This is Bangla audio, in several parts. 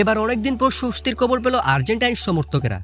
এবার অনেকদিন পর স্বস্তির খবর পেল আর্জেন্টাইন সমর্থকেরা।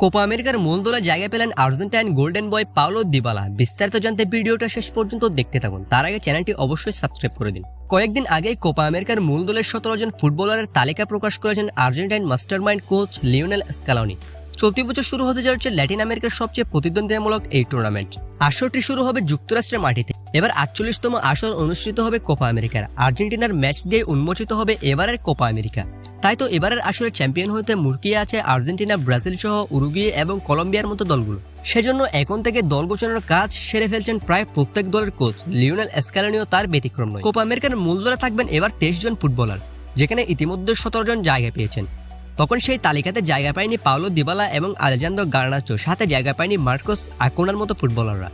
কোপা আমেরিকার মূল দলে জায়গা পেলেন Argentine golden boy Paulo Dybala. বিস্তারিত জানতে ভিডিওটা শেষ পর্যন্ত দেখতে থাকুন। তার আগে চ্যানেলটি অবশ্যই সাবস্ক্রাইব করে দিন। কয়েকদিন আগেই কোপা আমেরিকার মূল দলের সতেরো জন ফুটবলারের তালিকা প্রকাশ করেছেন Argentine mastermind coach Lionel Scaloni চলতি বছর শুরু হতে যাচ্ছে ল্যাটিন আমেরিকার সবচেয়ে প্রতিদ্বন্দ্বিতামূলক এই টুর্নামেন্ট। আসরটি শুরু হবে যুক্তরাষ্ট্রের মাটিতে। এবার আটচল্লিশতম আসর অনুষ্ঠিত হবে কোপা আমেরিকার। আর্জেন্টিনার ম্যাচ দিয়ে উন্মোচিত হবে এবারের কোপা আমেরিকা। তাই তো এবারের আসরে চ্যাম্পিয়ন হতে মুরকিয়ে আছে আর্জেন্টিনা, ব্রাজিল সহ উরুগুয়ে এবং কলম্বিয়ার মতো দলগুলো। সেজন্য এখন থেকে দল গোছানোর কাজ সেরে ফেলছেন প্রায় প্রত্যেক দলের কোচ। লিওনেল এসকালানিও তার ব্যতিক্রম নয়। কোপা আমেরিকার মূল দলে থাকবেন এবার তেইশ জন ফুটবলার, যেখানে ইতিমধ্যে সতেরো জন জায়গা পেয়েছেন। তখন সেই তালিকাতে জায়গা পায়নি পাওলো দিবালা এবং আলেজান্দো গার্নাচো, সাথে জায়গা পায়নি মার্কোস আকোনার মতো ফুটবলাররা।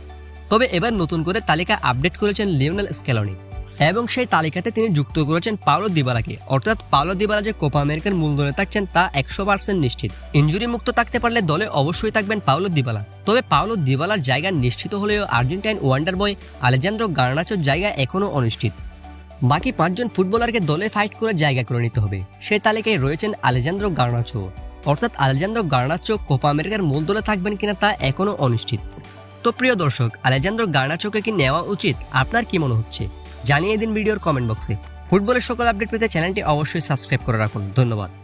তবে এবার নতুন করে তালিকা আপডেট করেছেন লিওনেল স্কেলনি এবং সেই তালিকাতে তিনি যুক্ত করেছেন পাওলো দিবালাকে। অর্থাৎ পাওলো দিবালা যে কোপা আমেরিকার মূল দলে থাকছেন তা একশো পার্সেন্ট নিশ্চিত। ইঞ্জুরি মুক্ত থাকতে পারলে দলে অবশ্যই থাকবেন পাওলো দিবালা। তবে পাওলো দিবালার জায়গা নিশ্চিত হলেও আর্জেন্টাইন ওয়ান্ডার বয় আলেজান্দ্রো গার্নাচোর জায়গা এখনও অনিশ্চিত। বাকি পাঁচজন ফুটবলারকে দলে ফাইট করে জায়গা করে নিতে হবে। সেই তালিকায় রয়েছেন আলেজান্দ্রো গার্নাচো। অর্থাৎ আলেজান্দ্রো গার্নাচো কোপা আমেরিকার মূল দলে থাকবেন কিনা তা এখনও অনিশ্চিত। তো প্রিয় দর্শক, আলেজান্দ্রো গার্নাচোকে কি নেওয়া উচিত? আপনার কি মনে হচ্ছে? জানিয়ে দিন ভিডিওর কমেন্ট বক্সে ফুটবলের সকল আপডেট পেতে চ্যানেলটি অবশ্যই সাবস্ক্রাইব করে রাখুন। ধন্যবাদ।